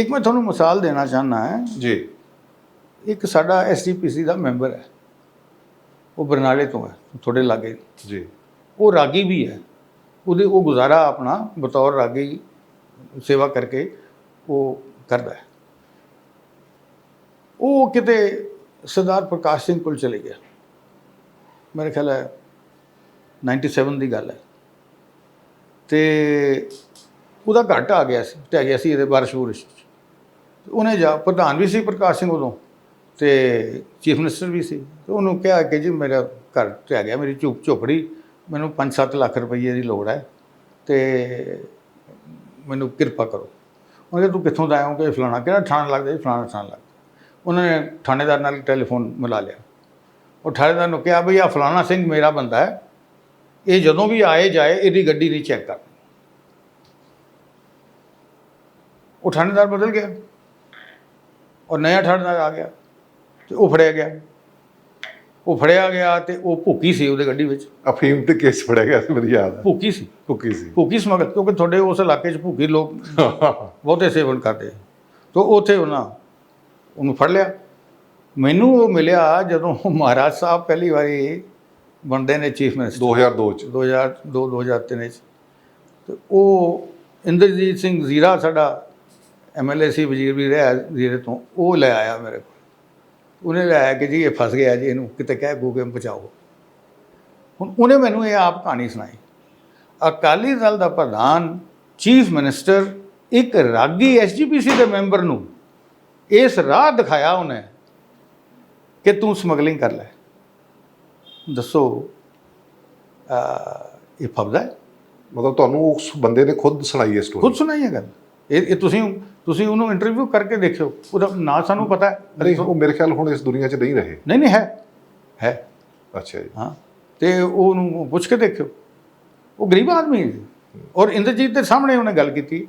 ਇੱਕ ਮੈਂ ਤੁਹਾਨੂੰ ਮਿਸਾਲ ਦੇਣਾ ਚਾਹੁੰਦਾ ਹੈ। ਜੀ। ਇੱਕ ਸਾਡਾ ਐਸਜੀਪੀਸੀ ਦਾ ਮੈਂਬਰ ਹੈ। ਉਹ ਬਰਨਾਲੇ ਤੋਂ ਹੈ ਤੁਹਾਡੇ ਲਾਗੇ। ਜੀ। ਉਹ ਰਾਗੀ ਵੀ ਹੈ। ਉਹਦੇ ਉਹ ਗੁਜ਼ਾਰਾ ਆਪਣਾ ਬਤੌਰ ਰਾਗੀ ਸੇਵਾ ਕਰਕੇ ਉਹ ਕਰਦਾ ਹੈ। ਉਹ ਕਿਤੇ ਸਰਦਾਰ ਪ੍ਰਕਾਸ਼ ਸਿੰਘ ਕੋਲ ਚਲੇ ਗਿਆ। ਮੇਰੇ ਖਿਆਲ ਹੈ 97 ਦੀ ਗੱਲ ਹੈ। ਤੇ ਉਹਦਾ ਘਟ ਆ ਗਿਆ ਸੀ ਟਹਿ ਗਿਆ ਸੀ ਇਹਦੇ ਬਾਰਿਸ਼ ਬੁਰਿਸ਼ ਉਹਨੇ ਜਾ ਪ੍ਰਧਾਨ ਵੀ ਸੀ ਪ੍ਰਕਾਸ਼ ਸਿੰਘ ਉਦੋਂ ਤੇ ਚੀਫ ਮਿਨਿਸਟਰ ਵੀ ਸੀ। ਤੇ ਉਹਨੂੰ ਕਿਹਾ ਕਿ ਜੀ ਮੇਰਾ ਘਰ ਟਹਿ ਗਿਆ ਮੇਰੀ ਝੁਪ ਝੋਪੜੀ ਮੈਨੂੰ 5-7 ਲੱਖ ਰੁਪਏ ਦੀ ਲੋੜ ਹੈ ਤੇ ਮੈਨੂੰ ਕਿਰਪਾ ਕਰੋ। ਉਹਨੇ ਕਿਹਾ, ਤੂੰ ਕਿੱਥੋਂ ਦਾ ਆਇਆ? ਕਿ ਫਲਾਣਾ ਕਿਹੜਾ ਥਾਣਾ ਲੱਗਦਾ ਜੀ ਫਲਾਣਾ ਥਾਣਾ ਲੱਗਦਾ ਉਹਨਾਂ ਨੇ ਥਾਣੇਦਾਰ ਨਾਲ ਟੈਲੀਫੋਨ ਮਿਲਾ ਲਿਆ। ਉਹ ਥਾਣੇਦਾਰ ਨੂੰ ਕਿਹਾ ਬਈ ਆ ਫਲਾਣਾ ਸਿੰਘ ਮੇਰਾ ਬੰਦਾ ਹੈ ਇਹ ਜਦੋਂ ਵੀ ਆਏ ਜਾਏ ਇਹਦੀ ਗੱਡੀ ਨਹੀਂ ਚੈੱਕ ਕਰ। ਉਹ ਥਾਣੇਦਾਰ ਬਦਲ ਗਿਆ। ਔਰ ਨਇਆ ਥਾਣੇਦਾਰ ਆ ਗਿਆ ਤੇ ਉਹ ਫੜਿਆ ਗਿਆ। ਉਹ ਫੜਿਆ ਗਿਆ ਤੇ ਉਹ ਭੁੱਕੀ ਸੀ ਉਹਦੇ ਗੱਡੀ ਵਿੱਚ। ਅਫੀਮ ਤੇ ਕੇਸ ਫੜਿਆ ਗਿਆ ਸੀ ਮੈਨੂੰ ਯਾਦ ਹੈ ਭੁੱਕੀ ਸੀ। ਭੁੱਕੀ ਸੀ। ਭੁੱਕੀ ਸਮਗਲ ਕਿਉਂਕਿ ਤੁਹਾਡੇ ਉਸ ਇਲਾਕੇ 'ਚ ਭੁੱਕੀ ਲੋਕ ਬਹੁਤੇ ਸੇਵਨ ਕਰਦੇ। ਤੋ ਉੱਥੇ ਉਹਨਾਂ ਉਹਨੂੰ ਫੜ ਲਿਆ। ਮੈਨੂੰ ਉਹ ਮਿਲਿਆ ਜਦੋਂ ਮਹਾਰਾਜ ਸਾਹਿਬ ਪਹਿਲੀ ਵਾਰੀ ਬਣਦੇ ਨੇ ਚੀਫ ਮਿਨਿਸਟਰ 2002 ਚ। 2002 2003 ਵਿੱਚ ਤੇ ਉਹ ਇੰਦਰਜੀਤ ਸਿੰਘ ਜ਼ੀਰਾ ਸਾਡਾ ਐਮਐਲਏ ਸੀ ਵਜ਼ੀਰ ਵੀ ਰਿਹਾ ਜ਼ੀਰੇ ਤੋਂ ਉਹ ਲੈ ਆਇਆ ਮੇਰੇ ਕੋਲ। ਉਹਨੇ ਲੈ ਆਇਆ ਕਿ ਜੀ ਇਹ ਫਸ ਗਿਆ ਜੀ ਇਹਨੂੰ ਕਿਤੇ ਕਹਿ ਗੂਗੇ ਬਚਾਓ ਹੁਣ ਉਹਨੇ ਮੈਨੂੰ ਇਹ ਆਪ ਕਹਾਣੀ ਸੁਣਾਈ। ਅਕਾਲੀ ਦਲ ਦਾ ਪ੍ਰਧਾਨ ਚੀਫ ਮਿਨਿਸਟਰ ਇੱਕ ਰਾਗੀ ਐਸਜੀਪੀਸੀ ਦੇ ਮੈਂਬਰ ਨੂੰ ਇਸ ਰਾਹ ਦਿਖਾਇਆ ਉਹਨੇ ਕਿ ਤੂੰ ਸਮਗਲਿੰਗ ਕਰ ਲੈ। ਦੱਸੋ ਇਹ ਫਬਦਾ ਹੈ? ਮਤਲਬ ਤੁਹਾਨੂੰ ਉਸ ਬੰਦੇ ਨੇ ਖੁਦ ਸੁਣਾਈ ਇਹ ਸਟੋਰੀ ਖੁਦ ਸੁਣਾਈ ਹੈ ਗੱਲ। ਇਹ ਤੁਸੀਂ ਤੁਸੀਂ ਉਹਨੂੰ ਇੰਟਰਵਿਊ ਕਰਕੇ ਦੇਖਿਓ। ਉਹਦਾ ਨਾਂ ਸਾਨੂੰ ਪਤਾ ਹੈ। ਨਹੀਂ ਉਹ ਮੇਰੇ ਖਿਆਲ ਹੁਣ ਇਸ ਦੁਨੀਆ 'ਚ ਨਹੀਂ ਰਹੇ। ਨਹੀਂ ਨਹੀਂ ਹੈ। ਹੈ? ਅੱਛਾ ਜੀ। ਹਾਂ। ਤੇ ਉਹਨੂੰ ਪੁੱਛ ਕੇ ਦੇਖਿਓ। ਉਹ ਗਰੀਬ ਆਦਮੀ ਹੈ ਜੀ। ਔਰ ਇੰਦਰਜੀਤ ਦੇ ਸਾਹਮਣੇ ਉਹਨੇ ਗੱਲ ਕੀਤੀ।